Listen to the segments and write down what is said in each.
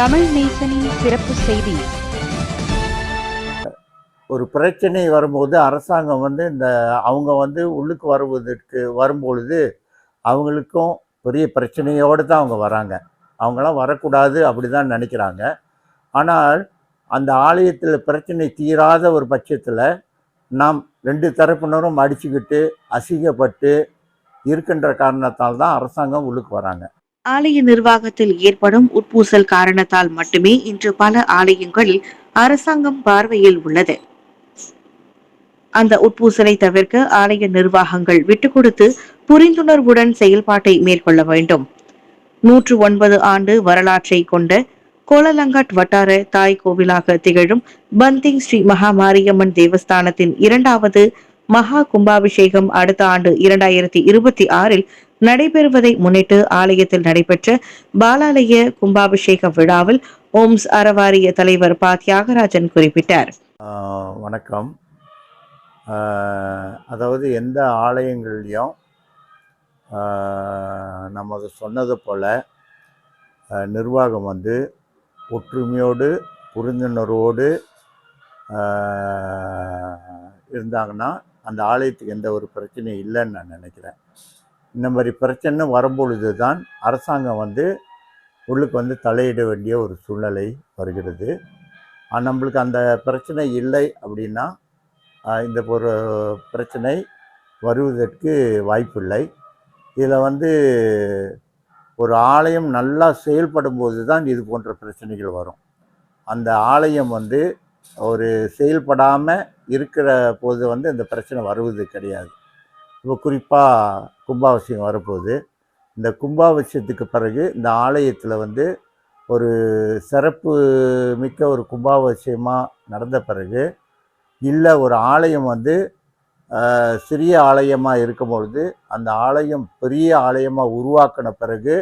தமிழ் நேசனின் சிறப்பு செய்தி. ஒரு பிரச்சனை வரும்போது அரசாங்கம் வந்து இந்த அவங்க வந்து உள்ளுக்கு வருவதற்கு வரும்பொழுது அவங்களுக்கும் பெரிய பிரச்சனையோடு தான் அவங்க வராங்க. அவங்களாம் வரக்கூடாது அப்படி தான் நினைக்கிறாங்க. ஆனால் அந்த ஆலயத்தில் பிரச்சனை தீராத ஒரு பட்சத்தில் நாம் ரெண்டு தரப்பினரும் அடிச்சுக்கிட்டு அசிங்கப்பட்டு இருக்கின்ற காரணத்தால் தான் அரசாங்கம் உள்ளுக்கு வராங்க. ஆலய நிர்வாகத்தில் ஏற்படும் உட்பூசல் காரணத்தால் மட்டுமே இன்று பல ஆலயங்களில் அரசாங்கம் பார்வையில் உள்ளது. அந்த உட்பூசலை தவிர்க்க ஆலய நிர்வாகங்கள் விட்டுக் கொடுத்து புரிந்துணர்வுடன் செயல்பாட்டை மேற்கொள்ள வேண்டும். நூற்று ஒன்பது ஆண்டு வரலாற்றை கொண்ட கோலலங்காட் வட்டார தாய் கோவிலாக திகழும் பந்திங் ஸ்ரீ மகா மாரியம்மன் தேவஸ்தானத்தின் இரண்டாவது மகா கும்பாபிஷேகம் அடுத்த ஆண்டு இரண்டாயிரத்தி இருபத்தி ஆறில் நடைபெறுவதை முன்னிட்டு ஆலயத்தில் நடைபெற்ற பாலாலய கும்பாபிஷேக விழாவில் ஓம்ஸ் அறவாரிய தலைவர் ப. தியாகராஜன் குறிப்பிட்டார். வணக்கம். அதாவது எந்த ஆலயங்கள்லையும் நமது சொன்னது போல் நிர்வாகம் வந்து ஒற்றுமையோடு புரிந்துணர்வோடு இருந்தாங்கன்னா அந்த ஆலயத்துக்கு எந்த ஒரு பிரச்சனையும் இல்லைன்னு நான் நினைக்கிறேன். இந்த மாதிரி பிரச்சனை வரும்பொழுது தான் அரசாங்கம் வந்து உள்ளுக்கு வந்து தலையிட வேண்டிய ஒரு சூழ்நிலை வருகிறது. நம்மளுக்கு அந்த பிரச்சனை இல்லை அப்படின்னா இந்த ஒரு பிரச்சனை வருவதற்கு வாய்ப்பில்லை. இதில் வந்து ஒரு ஆலயம் நல்லா செயல்படும் போது தான் இது போன்ற பிரச்சனைகள் வரும். அந்த ஆலயம் வந்து ஒரு செயல்படாமல் இருக்கிற போது வந்து இந்த பிரச்சனை வருவது கிடையாது. இப்போ குறிப்பாக கும்பாபிஷேகம் வரப்போகுது. இந்த கும்பாபிஷேகத்துக்கு பிறகு இந்த ஆலயத்தில் வந்து ஒரு சிறப்பு மிக்க ஒரு கும்பாபிஷேகமாக நடந்த பிறகு இல்லை ஒரு ஆலயம் வந்து சிறிய ஆலயமாக இருக்கும் பொழுது அந்த ஆலயம் பெரிய ஆலயமாக உருவாக்கின பிறகு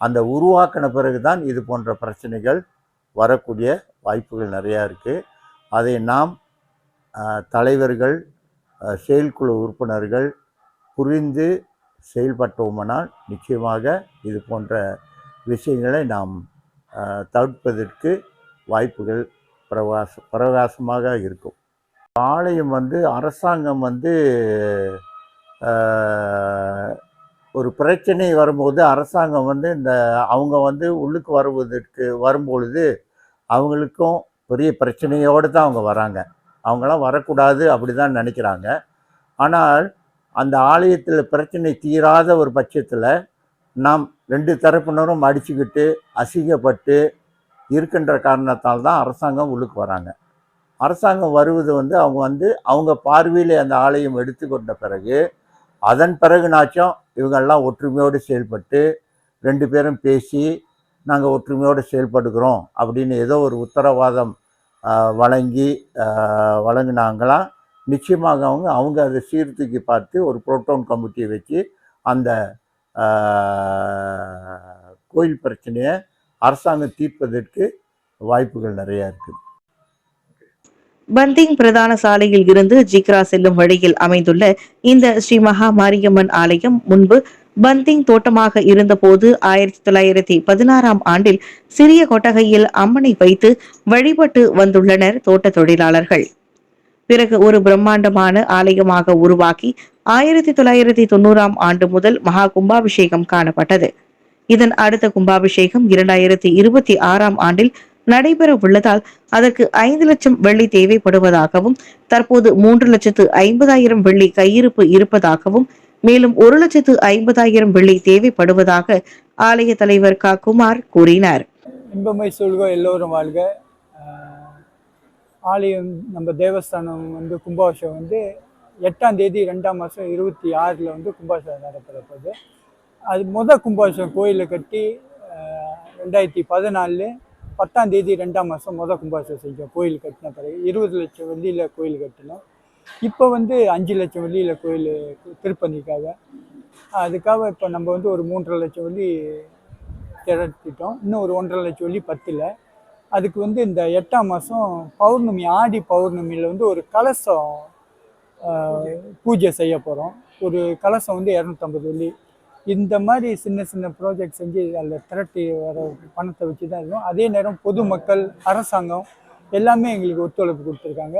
அந்த உருவாக்கின பிறகு தான் இது போன்ற பிரச்சனைகள் வரக்கூடிய வாய்ப்புகள் நிறையா இருக்குது அதை நாம் தலைவர்கள் செயல்குழு உறுப்பினர்கள் புரிந்து செயல்பட்டோமானால் நிச்சயமாக இது போன்ற விஷயங்களை நாம் தவிர்ப்பதற்கு வாய்ப்புகள் பிரகாச பிரகாசமாக இருக்கும். ஆலயம் வந்து அரசாங்கம் வந்து ஒரு பிரச்சனை வரும்போது அரசாங்கம் வந்து இந்த அவங்க வந்து உள்ளுக்கு வருவதற்கு வரும்பொழுது அவங்களுக்கும் பெரிய பிரச்சனையோடு தான் அவங்க வராங்க. அவங்களாம் வரக்கூடாது அப்படி தான் நினைக்கிறாங்க. ஆனால் அந்த ஆலயத்தில் பிரச்சனை தீராத ஒரு பட்சத்தில் நாம் ரெண்டு தரப்பினரும் அடிச்சுக்கிட்டு அசிங்கப்பட்டு இருக்கின்ற காரணத்தால் தான் அரசாங்கம் உள்ளுக்கு வராங்க. அரசாங்கம் வருவது வந்து அவங்க வந்து அவங்க பார்வையில் அந்த ஆலயம் எடுத்துக்கொண்ட பிறகு அதன் பிறகுனாச்சும் இவங்கெல்லாம் ஒற்றுமையோடு செயல்பட்டு ரெண்டு பேரும் பேசி நாங்கள் ஒற்றுமையோடு செயல்படுகிறோம் அப்படின்னு ஏதோ ஒரு உத்தரவாதம் வழங்கி வழங்கினாங்களாம் நிச்சயமாக அவங்க அவங்க அதை சீர்தூக்கி பார்த்து ஒரு புரோட்டோன் கமிட்டியை வச்சு அந்த கோயில் பிரச்சனையை அரசாங்கம் தீர்ப்பதற்கு வாய்ப்புகள் நிறையா இருக்குது பந்திங் பிரதான சாலையில் இருந்து ஜிக்ரா செல்லும் வழியில் அமைந்துள்ள இந்த ஸ்ரீ மகா மாரியம்மன் ஆலயம் முன்பு பந்திங் தோட்டமாக இருந்தபோது ஆயிரத்தி தொள்ளாயிரத்தி பதினாறாம் ஆண்டில் சிறிய கொட்டகையில் அம்மனை வைத்து வழிபட்டு வந்துள்ளனர் தோட்ட தொழிலாளர்கள். பிறகு ஒரு பிரம்மாண்டமான ஆலயமாக உருவாக்கி ஆயிரத்தி தொள்ளாயிரத்தி தொண்ணூறாம் ஆண்டு முதல் மகா கும்பாபிஷேகம் காணப்பட்டது. இதன் அடுத்த கும்பாபிஷேகம் இரண்டாயிரத்தி இருபத்தி ஆறாம் ஆண்டில் நடைபெற உள்ளதால் அதற்கு ஐந்து லட்சம் வெள்ளி தேவைப்படுவதாகவும் தற்போது மூன்று லட்சத்து ஐம்பதாயிரம் வெள்ளி கையிருப்பு இருப்பதாகவும் மேலும் ஒரு லட்சத்து ஐம்பதாயிரம் வெள்ளி தேவைப்படுவதாக ஆலய தலைவர் க. குமார் கூறினார். இன்பமை சொல்க எல்லோரும் வாழ்க. ஆலயம் நம்ம தேவஸ்தானம் வந்து கும்பாபிஷேகம் வந்து எட்டாம் தேதி ரெண்டாம் மாதம் இருபத்தி ஆறில் வந்து கும்பாபிஷேகம் நடைபெற போகுது அது முத கும்பாபிஷேகம் கோயிலில் கட்டி ரெண்டாயிரத்தி பதினாலு பத்தாம் தேதி ரெண்டாம் மாதம் முத கும்பாபிஷேகம் செஞ்சோம். கோயில் கட்டின பிறகு இருபது லட்சம் வெள்ளியில் கோயில் கட்டினோம். இப்போ வந்து அஞ்சு லட்சம் வெள்ளியில் கோயில் திருப்பதிக்காக அதுக்காக இப்போ நம்ம வந்து ஒரு மூன்றரை லட்சம் வெள்ளி திரட்டிட்டோம். இன்னும் ஒரு ஒன்றரை லட்சம் வெள்ளி பத்தில். அதுக்கு வந்து இந்த எட்டாம் மாதம் பௌர்ணமி ஆடி பௌர்ணமியில் வந்து ஒரு கலசம் பூஜை செய்ய போகிறோம் ஒரு கலசம் வந்து இரநூத்தம்பது வெள்ளி. இந்த மாதிரி சின்ன சின்ன ப்ராஜெக்ட் செஞ்சு அதில் திரட்டி வர பணத்தை வச்சு தான் இருக்கும். அதே நேரம் பொதுமக்கள் அரசாங்கம் எல்லாமே எங்களுக்கு ஒத்துழைப்பு கொடுத்துருக்காங்க.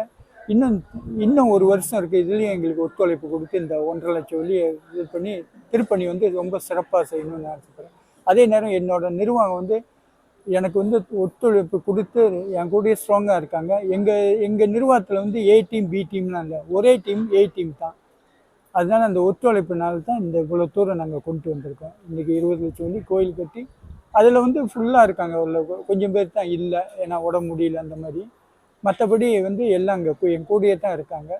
இன்னும் இன்னும் ஒரு வருஷம் இருக்குது இதுலேயும் எங்களுக்கு ஒத்துழைப்பு கொடுத்து இந்த ஒன்றரை லட்சம் வெளியே இது பண்ணி திருப்பணி வந்து ரொம்ப சிறப்பாக செய்யணும்னு ஆசைப்படுறேன் அதே நேரம் என்னோட நிர்வாகம் வந்து எனக்கு வந்து ஒத்துழைப்பு கொடுத்து என் கூடயே ஸ்ட்ராங்காக இருக்காங்க. எங்கள் எங்கள் நிர்வாகத்தில் வந்து ஏ டீம் பி டீம்லாம் இல்லை. ஒரே டீம் ஏ டீம் தான். அதனால் அந்த ஒத்துழைப்புனால தான் இந்த இவ்வளோ தூரம் நாங்கள் கொண்டு வந்திருக்கோம். இன்றைக்கி இருபது லட்சம் வந்து கோயில் கட்டி அதில் வந்து ஃபுல்லாக இருக்காங்க. உள்ள கொஞ்சம் பேர் தான் இல்லை ஏன்னா உடம்பு முடியல அந்த மாதிரி. மற்றபடி வந்து எல்லாம் அங்கே என் கூடியே தான் இருக்காங்க.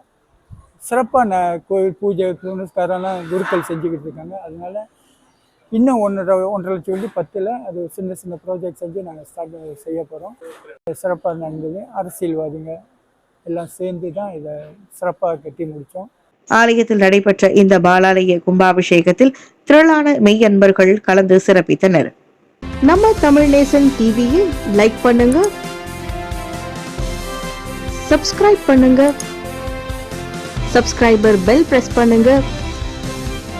சிறப்பாக நான் கோயில் பூஜை புனஸ்காரம்லாம் குருக்கள் செஞ்சுக்கிட்டு இருக்காங்க. அதனால இன்னும் ஒன்றரை ஒன்றரை லட்சம் வந்து பத்தில் அது சின்ன சின்ன ப்ராஜெக்ட் செஞ்சு நாங்கள் ஸ்டார்ட் செய்ய போகிறோம் சிறப்பாக நடந்தது. அரசியல்வாதிங்க எல்லாம் சேர்ந்து தான் இதை சிறப்பாக கட்டி முடித்தோம் ஆலயத்தில் நடைபெற்ற இந்த பாலாலய கும்பாபிஷேகத்தில் திரளான மெய் அன்பர்கள் கலந்து சிறப்பித்தனர். நம்ம தமிழ் நேசன் டிவியை லைக் பண்ணுங்க. சப்ஸ்கிரைப் பண்ணுங்க. சப்ஸ்கிரைபர் பெல் பிரஸ் பண்ணுங்க.